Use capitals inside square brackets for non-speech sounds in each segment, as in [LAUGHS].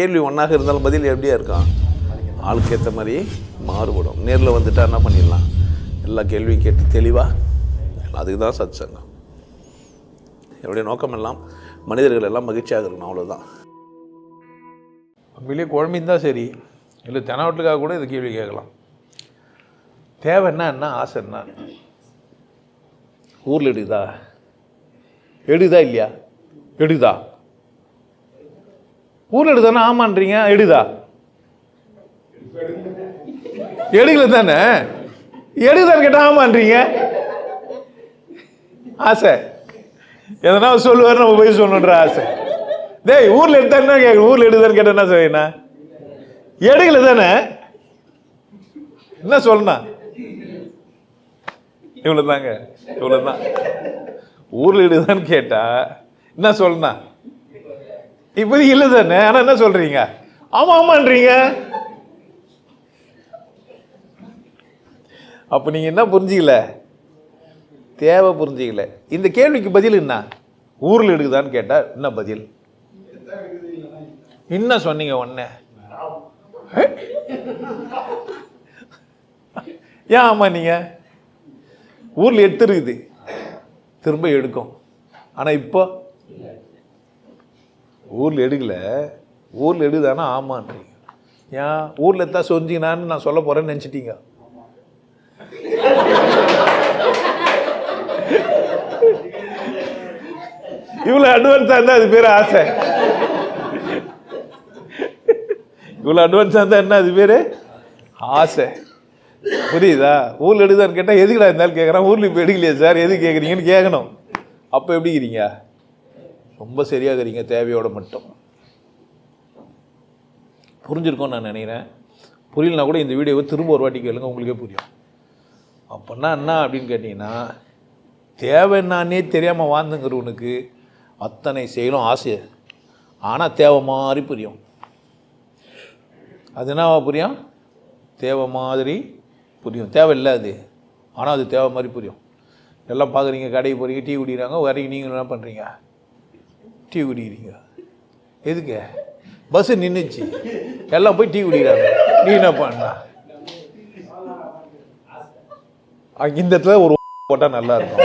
கேள்வி ஒன்றாக இருந்தாலும் பதில் எப்படியா இருக்கான் ஆளுக்கு ஏற்ற மாதிரி மாறுபடும். நேரில் வந்துட்டா என்ன பண்ணிடலாம்? எல்லா கேள்வியும் கேட்டு தெளிவாக அதுக்கு தான் சத் சங்கம் என்னுடைய நோக்கம் எல்லாம் மனிதர்கள் எல்லாம் மகிழ்ச்சியாக இருக்கணும் அவ்வளோதான் உண்மையிலேயே குழம்பின்னு சரி இல்லை தெனாவட்டுக்காக கூட இது கேள்வி கேட்கலாம். தேவை என்ன என்ன ஆசை என்ன? ஊரில் எடுக்குதா? எடுதா இல்லையா? எடுதா ஊரில் எடுத்தானே ஆமான்றீங்க? எடுதா? எடுக்கல தானே எடுதான்னு கேட்டால் ஆமான்றீங்க? ஆசை. எதனா சொல்லுவார் நம்ம போய் சொல்லணுன்ற ஆசை. டேய் ஊரில் எடுத்தா என்ன கேட்க ஊரில் எடுதான்னு கேட்டால் என்ன செய்யணா எடுக்கல தானே என்ன சொல்லணும் இவ்வளோ தாங்க இவ்வளோ தான் ஊரில் எடுதான்னு கேட்டால் என்ன சொல்லணும் இப்போது இல்லை தானே ஆனால் என்ன சொல்றீங்க? ஆமா ஆமான்றீங்க. அப்போ நீங்க என்ன புரிஞ்சிக்கல? தேவை புரிஞ்சிக்கல. இந்த கேள்விக்கு பதில் என்ன? ஊரில் எடுக்குதான்னு கேட்டா என்ன பதில்? என்ன சொன்னீங்க ஒன்று ஏன் ஆமா நீங்க? ஊர்ல எடுத்துருக்குது. திரும்ப எடுக்கும். ஆனா இப்போ? ஊரில் எடுக்கல. ஊரில் எடுக்குதானா? ஆமான்றீங்க. ஏன்? ஊரில் எத்தா சொஞ்சிங்கனான்னு நான் சொல்ல போகிறேன்னு நினச்சிட்டீங்க. இவ்வளோ அட்வான்ஸாக இருந்தால் அது பேர் ஆசை. இவ்வளோ அட்வான்ஸாக இருந்தால் என்ன அது பேர்? ஆசை. புரியுதா? ஊரில் எடுதான்னு கேட்டால் எதுக்குடா இருந்தாலும் கேட்குறான் ஊரில் இப்போ எடுக்கலையே சார்? எது கேட்குறீங்கன்னு கேட்கணும் அப்போ எப்படிங்கிறீங்க? ரொம்ப சரியாகிறீங்க தேவையோடு தேவையோட மட்டும். புரிஞ்சிருக்கோன்னு நான் நினைக்கிறேன். புரியலனா கூட இந்த வீடியோவை திரும்ப ஒரு வாட்டி கேளுங்க உங்களுக்கே புரியும். அப்போன்னா என்ன அப்படின்னு கேட்டிங்கன்னா தேவை என்னான்னே தெரியாமல் வாழ்ந்துங்கிறவனுக்கு அத்தனை செயலும் ஆசை. ஆனால் தேவை மாதிரி புரியும். அது என்னவா புரியும்? தேவை மாதிரி புரியும். தேவை இல்லை அது. ஆனால் அது தேவை மாதிரி புரியும். எல்லாம் பார்க்குறீங்க கடைக்கு போகிறீங்க டீ குடிக்கிறாங்க வரைக்கும் நீங்கள் என்ன பண்ணுறீங்க டீ குடிக்கிறீங்க? எதுக்கு? பஸ்ஸு நின்றுச்சு எல்லாம் போய் டீ குடிக்கிறாங்க. நீ என்ன பண்ண? அங்கே இந்த இடத்துல ஒரு [LAUGHS] போட்டால் நல்லா இருக்கும்.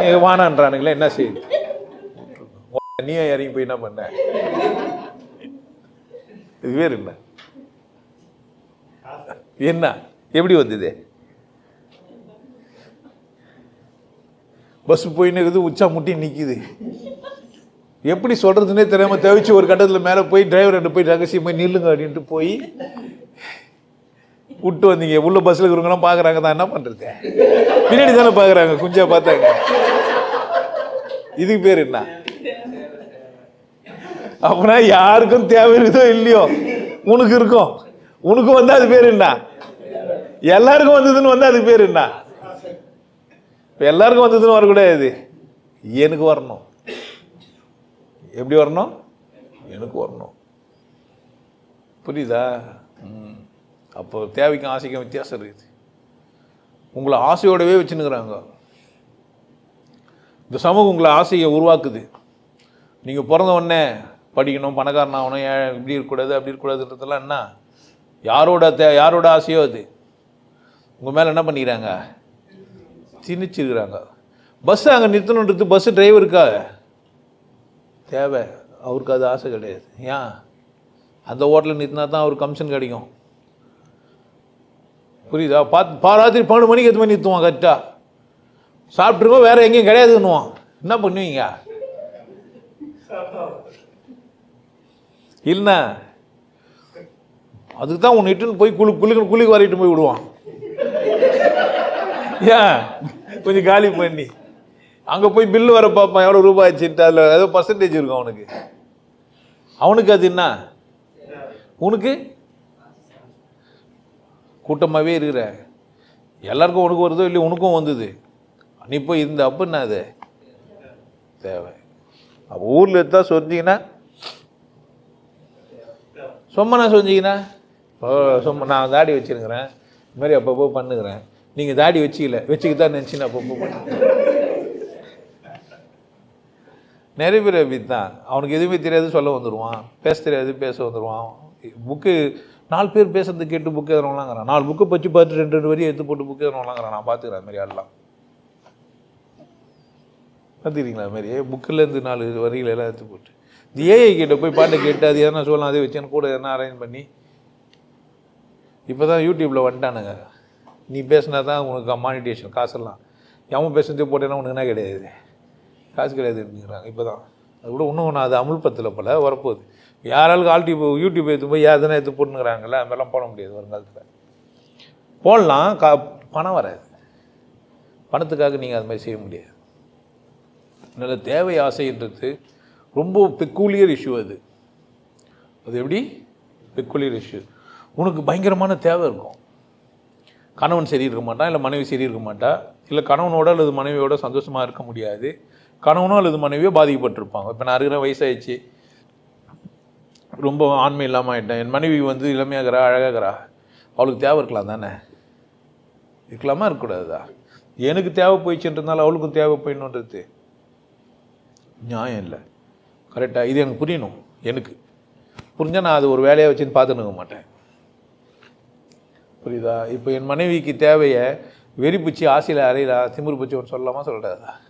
நீங்க வானான்றானுங்களே என்ன செய்யுது நீ இறங்கி போய் என்ன பண்ண? இது வேறு என்ன? என்ன? எப்படி வந்தது? பஸ் போயின்னு இருக்குது உச்சா முட்டி நிக்குது. எப்படி சொல்றதுன்னே தெரியாம தவிச்சு ஒரு கட்டத்தில் மேலே போய் டிரைவர் போய் ரகசியம் போய் நில்லுங்க அப்படின்ட்டு போய் விட்டு வந்தீங்க. உள்ள பஸ்ஸில் இருக்கிறவங்களாம் பார்க்குறாங்க தான் என்ன பண்றது? பின்னாடி தானே பாக்குறாங்க குஞ்சா பார்த்தாங்க. இதுக்கு பேர் என்ன? அப்படின்னா யாருக்கும் தேவை இருக்குதோ இல்லையோ? உனக்கு இருக்கும். உனக்கு வந்து அது பேர் என்ன? எல்லாருக்கும் வந்ததுன்னு வந்து அதுக்கு பேர் என்ன? இப்போ எல்லாருக்கும் வந்ததுன்னு வரக்கூடாது. எனக்கு வரணும். எப்படி வரணும்? எனக்கு வரணும். புரியுதா? ம். அப்போ தேவைக்கும் ஆசைக்கும் வித்தியாசம் இருக்குது. உங்களை ஆசையோடவே வச்சுன்னுக்குறாங்க. இந்த சமூகம் உங்களை ஆசையை உருவாக்குது. நீங்கள் பிறந்த உடனே படிக்கணும் பணக்காரன் ஆகணும் ஏன் இப்படி இருக்கக்கூடாது அப்படி இருக்கக்கூடாதுன்றதெல்லாம் என்ன? யாரோட தே யாரோட ஆசையோ அது? உங்கள் மேலே என்ன பண்ணிக்கிறாங்க? திணிச்சிருக்கிறாங்க. பஸ் அங்கே நிறுத்தணுன்றது பஸ்ஸு டிரைவருக்காக தேவை. அவருக்கு அது ஆசை கிடையாது. ஏன்? அந்த ஹோட்டலில் நிறுத்தினா தான் அவருக்கு கமிஷன் கிடைக்கும். புரியுதா? பார்த்து பாராத்திரி பன்னெண்டு மணிக்கு எத்தனை மணி நிறுத்துவான் கரெக்டாக சாப்பிட்ருக்கோம் வேறு எங்கேயும் கிடையாதுன்னுவான். என்ன பண்ணுவீங்க? இல்லை. அதுக்கு தான் உன்னை இட்டுன்னு போய் குளி குளிக்க குளிக்கு வரையிட்டு போய் விடுவான். ஏன்? கொஞ்சம் காலி பண்ணி. அங்கே போய் பில்லு வர பார்ப்பான். எவ்வளோ ரூபாய் ஆச்சுன்ட்டு அதில் ஏதோ பர்சன்டேஜ் இருக்கும் அவனுக்கு. அவனுக்கு அது என்ன? உனக்கு? கூட்டமாகவே இருக்கிற. எல்லாருக்கும் உனக்கு வருதோ இல்லை உனக்கும் வந்தது. நீ போய் இருந்த அப்போ என்ன அது? தேவை. அப்போ ஊரில் எடுத்தா சொன்னீங்கன்னா சும்மா நான் சொன்னீங்கன்னா இப்போ சும்மா நான் தாடி வச்சிருக்கிறேன். இது மாதிரி அப்பப்போ பண்ணுகிறேன். நீங்கள் தாடி வச்சுக்கல. வச்சுக்கிட்டா நினச்சி நான் அப்பப்போ பண்ணு நிறைய பேர் தான் அவனுக்கு எதுவுமே தெரியாது சொல்ல வந்துடுவான் பேச தெரியாது பேச வந்துடுவான் புக்கு நாலு பேர் பேசுறது கேட்டு புக்கு எதுனாங்கிறான் நாலு புக்கு பச்சு பார்த்து ரெண்டு ரெண்டு வரையும் எடுத்து போட்டு புக்கு எதுனாங்கிறான் நான் பார்த்துக்கிறேன் அது மாதிரி ஆள்லாம் பார்த்துக்கிறீங்களா அது மாதிரி? புக்கிலேருந்து நாலு வரிகள் எல்லாம் எடுத்து போட்டு. இந்த ஏஐ கிட்ட போய் பாட்டை கேட்டு அது எதனா சொல்லலாம் அதே வச்சு கூட எதனா அரேஞ்ச் பண்ணி. இப்போ தான் யூடியூப்பில் வந்துட்டானுங்க. நீ பேசினா தான் உனக்கு மானிட்டேஷன் காசெல்லாம். எவன் பேசுறதே போட்டேன்னா உனக்கு என்ன கிடையாது? காசு கிடையாது அப்படிங்கிறாங்க. இப்போ தான் அது கூட இன்னும் ஒன்று அது அமுல்பத்தில் போல் வரப்போகுது. யாராலும் ஆல்டி யூடியூப் எடுத்து போய் யார் தானே எடுத்து போட்டுங்கிறாங்கல்ல அது போட முடியாது வருங்காலத்தில். போடலாம் கா பணம் வராது. பணத்துக்காக நீங்கள் அது மாதிரி செய்ய முடியாது. அதனால் தேவை ஆசைன்றது ரொம்ப பெக்கூலியர் இஷ்யூ அது. அது எப்படி? பெக்குலியர் இஷ்யூ உனக்கு பயங்கரமான தேவை இருக்கும். கணவன் சரி இருக்க மாட்டான் இல்லை மனைவி சரி இருக்க மாட்டா இல்லை கணவனோட அல்லது மனைவியோட சந்தோஷமாக இருக்க முடியாது. கணவனோ அல்லது மனைவியோ பாதிக்கப்பட்டிருப்பாங்க. இப்போ நான் இருக்கிற வயசாயிடுச்சு. ரொம்ப ஆண்மை இல்லாமல் ஆகிட்டேன் என் மனைவி வந்து இளமையாகிறா அழகாகிறா. அவளுக்கு தேவை இருக்கலாம் தானே? இருக்கலாமா இருக்கக்கூடாதா? எனக்கு தேவை போயிடுச்சுன்றதுனால அவளுக்கும் தேவை போயிடணுன்றது நியாயம் இல்லை. கரெக்டாக இது எனக்கு புரியணும். எனக்கு. புரிஞ்சால் நான் அது ஒரு வேலையை வச்சுன்னு பார்த்துன்னு மாட்டேன். புரியுதா? இப்போ என் மனைவிக்கு தேவையை வெறி ஆசையில் அறையிலா திமிரு பூச்சி ஒன்று சொல்லலாமா சொல்லக்கூடாதா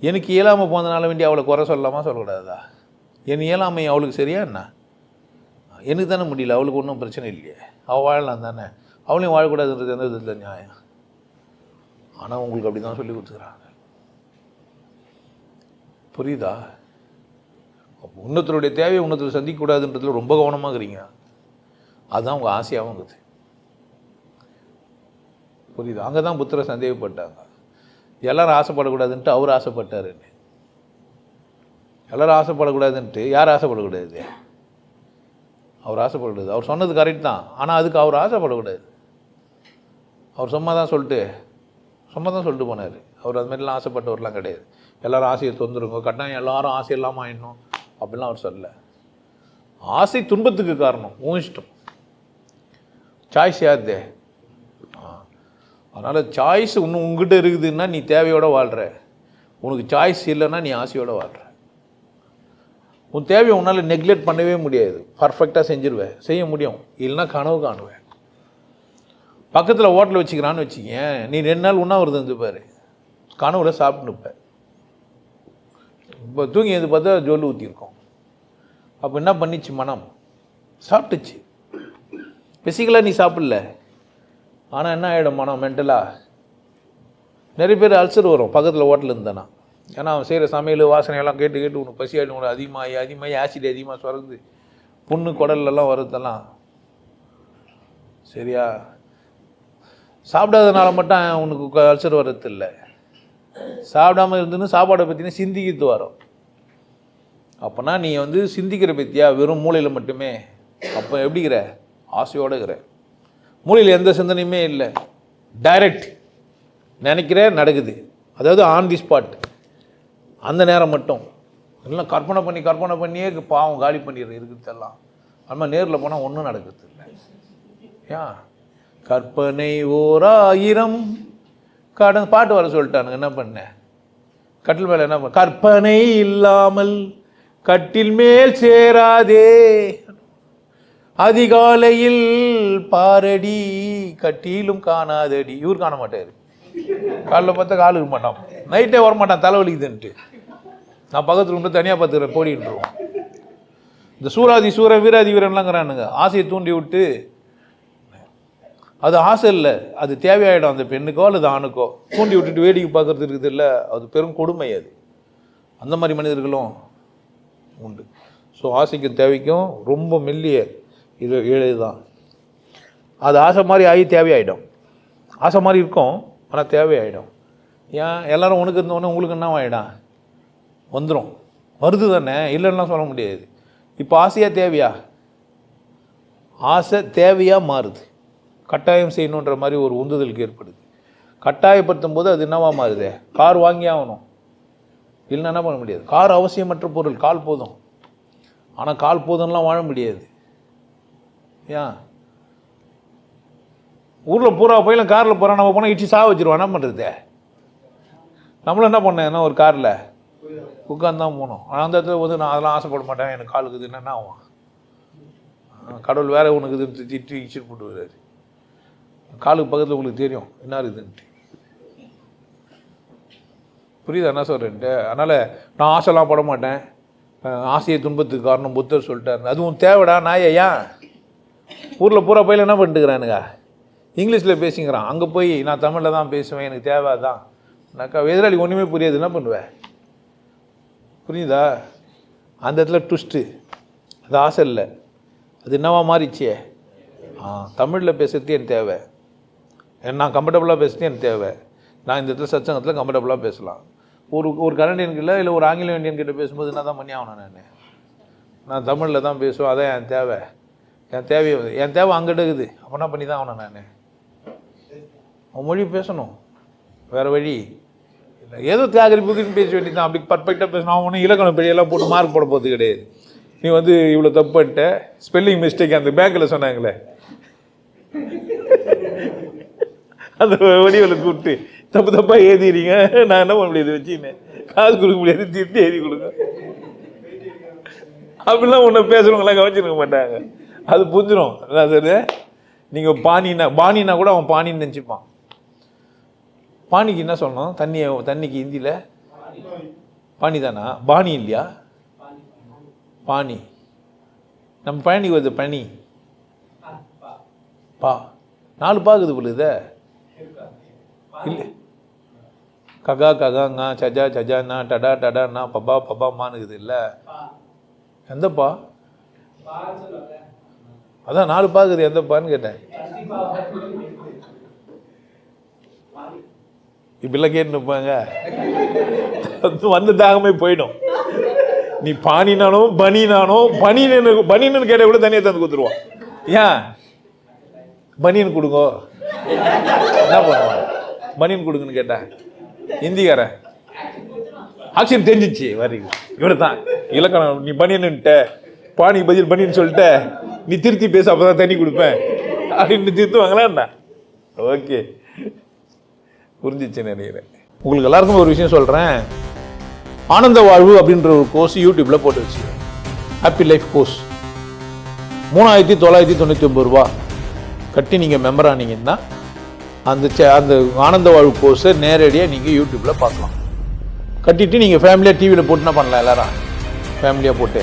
எனக்கு இயலாமல் போனதுனால வேண்டி அவளை குறை சொல்லலாமா சொல்லக்கூடாதா? என் இயலாமை அவளுக்கு சரியா என்ன? எனக்கு தானே முடியல அவளுக்கு ஒன்றும் பிரச்சனை இல்லையே. அவள் வாழலாம் தானே. அவளையும் வாழக்கூடாதுன்றது எந்த விதத்தில் நியாயம்? ஆனால் உங்களுக்கு அப்படி தான் சொல்லி கொடுத்துக்கிறாங்க. புரியுதா? அப்போ உன்னத்தருடைய தேவையை உன்னத்தில் சந்திக்கக்கூடாதுன்றதுல ரொம்ப கவனமாக இருக்கிறீங்க அதுதான் உங்கள் ஆசையாகவும் இருக்குது. புரியுது? அங்கே தான் புத்திர சந்தேகப்பட்டாங்க. எல்லாரும் ஆசைப்படக்கூடாதுன்ட்டு அவர் ஆசைப்பட்டாருன்னு எல்லாரும் ஆசைப்படக்கூடாதுன்ட்டு யார் ஆசைப்படக்கூடாது? அவர் ஆசைப்படக்கூடாது. அவர் சொன்னது கரெக்ட் தான். ஆனால் அதுக்கு அவர் ஆசைப்படக்கூடாது. அவர் சும்மா தான் சொல்லிட்டு சும்மா தான் சொல்லிட்டு போனார். அவர் அது மாதிரிலாம் ஆசைப்பட்டவர்லாம் கிடையாது. எல்லோரும் ஆசையை தொந்துருங்க கட்டாயம் எல்லாரும் ஆசை இல்லாமல் ஆயிடணும். அப்படிலாம் அவர் சொல்லல. ஆசை துன்பத்துக்கு காரணம் உன் இஷ்டம். சாய்ஸ் யாருதே? அதனால் சாய்ஸ் இன்னும் உங்ககிட்ட இருக்குதுன்னா நீ தேவையோடு வாழ்கிற உனக்கு சாய்ஸ் இல்லைன்னா நீ ஆசையோடு வாழ்கிற உன் தேவையை உன்னால் நெக்லெக்ட் பண்ணவே முடியாது. பர்ஃபெக்டாக செஞ்சிருவேன் செய்ய முடியும். இல்லைன்னா கனவு காணுவேன். பக்கத்தில் ஹோட்டல் வச்சுக்கிறான்னு வச்சுக்கேன் நீ ரெண்டு நாள் உண்ணாவிரதம் இருந்துப்பார் கனவுல சாப்பிட்டுப்ப இப்போ தூங்கி எது பார்த்தா ஜொல்லு ஊற்றிருக்கோம் அப்போ என்ன பண்ணிச்சு மனம்? சாப்பிட்டுச்சு. ஃபிசிக்கலாக நீ சாப்பிடல. ஆனால் என்ன ஆகிடும் மனம் மென்டலாக நிறைய பேர் அல்சர் வரும் பக்கத்தில் ஹோட்டல் இருந்தானா ஏன்னா அவன் செய்கிற சமையல் வாசனையெல்லாம் கேட்டு கேட்டு உனக்கு பசி ஆகிடும் உனக்கு அதிகமாகி அதிகமாகி ஆசிட் அதிகமாக சுரந்து புண்ணு குடல்லலாம் வருதெல்லாம் சரியா? சாப்பிடாதனால மட்டும் உனக்கு அல்சர் வர்றது இல்லை சாப்பிடாம இருந்துன்னு சாப்பாடை பற்றினா சிந்திக்கிறது வரும். அப்போனா நீ வந்து சிந்திக்கிற பற்றியா வெறும் மூளையில் மட்டுமே. அப்போ எப்படிங்கிற ஆசையோடு இருக்கிற. மூளையில் எந்த சிந்தனையுமே இல்லை. டைரக்ட் நினைக்கிற நடக்குது. அதாவது ஆன் தி ஸ்பாட் அந்த நேரம் மட்டும். எல்லாம் கற்பனை பண்ணி கற்பனை பண்ணியே பாவம் காலி பண்ணிடுற இருக்கிறதெல்லாம். அது மாதிரி நேரில் போனால் ஒன்றும் நடக்கிறது இல்லை. ஏன் கற்பனை ஓர் ஆயிரம் கடன் பாட்டு வர சொல்லிட்டானுங்க. என்ன பண்ணேன் கட்டில் மேலே என்ன பண்ண? கற்பனை இல்லாமல் கட்டில் மேல் சேராதே. அதிகாலையில் பாரடி கட்டியிலும் காணாதடி. இவர் காண மாட்டார் காலைல பார்த்தா கால் இருக்க மாட்டான். நைட்டே வர மாட்டான் தலைவலிக்குதுன்ட்டு நான் பக்கத்தில் இருந்து தனியாக பார்த்துக்கிறேன் போடின்ட்டுருவோம் இந்த சூராதி சூர வீராதி வீரன்லாங்கிறானுங்க ஆசையை தூண்டி விட்டு அது ஆசை இல்லை. அது தேவையாயிடும் அந்த பெண்ணுக்கோ அல்லது ஆணுக்கோ. தூண்டி விட்டுட்டு வேடிக்கை பார்க்கறது இருக்குது இல்லை அது பெரும் கொடுமை அது. அந்த மாதிரி மனிதர்களும் உண்டு. ஸோ ஆசைக்கும் தேவைக்கும் ரொம்ப மெல்லிய இது ஏழு தான் அது ஆசை மாதிரி ஆகி தேவையாயிடும். ஆசை மாதிரி இருக்கும் ஆனால் தேவையாயிடும். ஏன்? எல்லோரும் உனக்கு இருந்தவொடனே உங்களுக்கு என்ன ஆகிடும் வந்துடும் வருது தானே? இல்லைன்னா சொல்ல முடியாது. இப்போ ஆசையாக தேவையா? ஆசை தேவையாக மாறுது. கட்டாயம் செய்யணுன்ற மாதிரி ஒரு உந்துதலுக்கு ஏற்படுது. கட்டாயப்படுத்தும் போது அது என்னவா மாறுது? கார் வாங்கி ஆகணும். இல்லைன்னா என்ன பண்ண முடியாது? கார் அவசியமற்ற பொருள் கால் போதும். ஆனால் கால் போதும்லாம் வாழ முடியாது. ஏன் ஊரில் பூரா போயிலும் காரில் போகிறோம் நம்ம போனால் இடிச்சு சாக வச்சிருவோம். என்ன பண்ணுறது நம்மளும் என்ன பண்ணேன் என்ன ஒரு காரில்? உட்காந்து தான் போகணும். ஆனால் அந்த இடத்துல வந்து நான் அதெல்லாம் ஆசைப்பட மாட்டேன். எனக்கு காலுக்கு என்ன ஆகும் கடவுள் வேற உனக்கு இது திட்டி இச்சிட்டு போட்டு வர்றாரு. காலுக்கு பக்கத்தில் உங்களுக்கு தெரியும் என்ன இருக்குதுன்ட்டு. புரியுதா? என்ன சொல்கிறேன்ட்டு அதனால் நான் ஆசைலாம் பட மாட்டேன். ஆசையை துன்பத்துக்கு காரணம் புத்தர் சொல்லிட்டாரு. அதுவும் தேவைடா நாயை ஏன்? ஊரில் பூரா பையில என்ன பண்ணிட்டுக்கிறானுங்க? இங்கிலீஷில் பேசிக்கிறான். அங்கே போய் நான் தமிழில் தான் பேசுவேன் எனக்கு தேவை தான் நாக்கா எதிராளி ஒன்றுமே புரியாது. என்ன பண்ணுவேன் புரியுதா? அந்த இடத்துல ட்விஸ்ட்டு அது ஆசை இல்லை. அது என்னவா மாறிச்சே? ஆ தமிழில் பேசுறது எனக்கு தேவை. நான் கம்ஃபர்டபுளாக பேசுறது எனக்கு தேவை. நான் இந்த இடத்துல சச்சங்கத்தில் கம்ஃபர்டபுளாக பேசலாம். ஒரு ஒரு கனடியன் இல்லை இல்லை ஒரு ஆங்கில இந்தியன் கிட்டே பேசும்போது என்ன தான் பண்ணி ஆகணும் நான்? நான் தமிழில் தான் பேசுவேன் அதான் என் தேவை. என் தேவையை என் தேவை அங்கிட்ட இருக்குது. அப்போ என்ன பண்ணி தான் ஆகணும் நான்? அவன் மொழி பேசணும். வேறு வழி இல்லை. ஏதோ தியாகரி புக்குன்னு பேச வேண்டியதான் அப்படி பர்ஃபெக்டாக பேசணும் அவன் ஒன்றும் இலக்கணம் பெரியெல்லாம் போட்டு மார்க் போட போகிறது கிடையாது. நீ வந்து இவ்வளோ தப்பு பண்ணிட்ட. ஸ்பெல்லிங் மிஸ்டேக் அந்த பேங்க்கில் சொன்னாங்களே. அந்த வடிவில் கூப்பிட்டு தப்பு தப்பாக ஏதிறீங்க நான் என்ன பண்ண முடியாது வச்சுக்கினேன் காசு கொடுக்க முடியாது. திருத்தி எழுதி கொடுங்க. அப்படிலாம் ஒன்று பேசுகிறவங்களாம் கவனிச்சிருக்க மாட்டாங்க. அது புரிஞ்சிடும் அதான் சரி நீங்கள் பானினா பானினா கூட அவன் பானின்னு நினச்சிப்பான். பானிக்கு என்ன சொல்லணும்? தண்ணியை தண்ணிக்கு ஹிந்தியில் பானி தானா? பானி இல்லையா? பானி நம்ம பழனிக்கு வருது பனி. பா. நாலு பாக்குது போல இல்லை. ககா ககாங்கா சஜா சஜாண்ணா டடா டடாண்ணா பபா பபாமானுக்குது இல்லை. எந்தப்பா அதான் நாலு பாக்குது எந்தப்பான்னு கேட்டேன். இப்படிலாம் கேட்டு நிற்பாங்க வந்து தாகமே போயிடும். நீ பானினாலும் பனினானோ பனின்னு பனின்னு கேட்ட கூட தனியாக தந்து கொடுத்துருவான். ஏன்? பனியன் கொடுங்க. என்ன பண்ணுவான்? பனியன் கொடுங்கன்னு கேட்டேன் ஹிந்திக்காரன். ஆக்சிஜன் தெரிஞ்சிச்சு வரி. இவரு தான் இலக்கணம் நீ பனியன்னுட்ட பானி பதில் பனின்னு சொல்லிட்டு நீ திருத்தி பேச அப்பதான் தண்ணி கொடுப்பேன். அப்படின்னு திருத்துவாங்களா என்ன? ஓகே. புரிஞ்சிச்சு நினைக்கிறேன். உங்களுக்கு எல்லாருக்கும் ஒரு விஷயம் சொல்கிறேன் ஆனந்த வாழ்வு அப்படின்ற ஒரு கோர்ஸ் யூடியூப்பில் போட்டு வச்சு ஹாப்பி லைஃப் கோர்ஸ் மூணாயிரத்தி தொள்ளாயிரத்தி தொண்ணூற்றி ஒம்பது ரூபா. கட்டி நீங்கள் மெம்பர் ஆனீங்கன்னா அந்த சே அந்த ஆனந்த வாழ்வு கோர்ஸை நேரடியாக நீங்கள் யூடியூப்பில் பார்க்கலாம். கட்டிட்டு நீங்கள் ஃபேமிலியாக டிவியில் போட்டுனா பண்ணலாம் எல்லாரும். ஃபேமிலியாக போட்டு.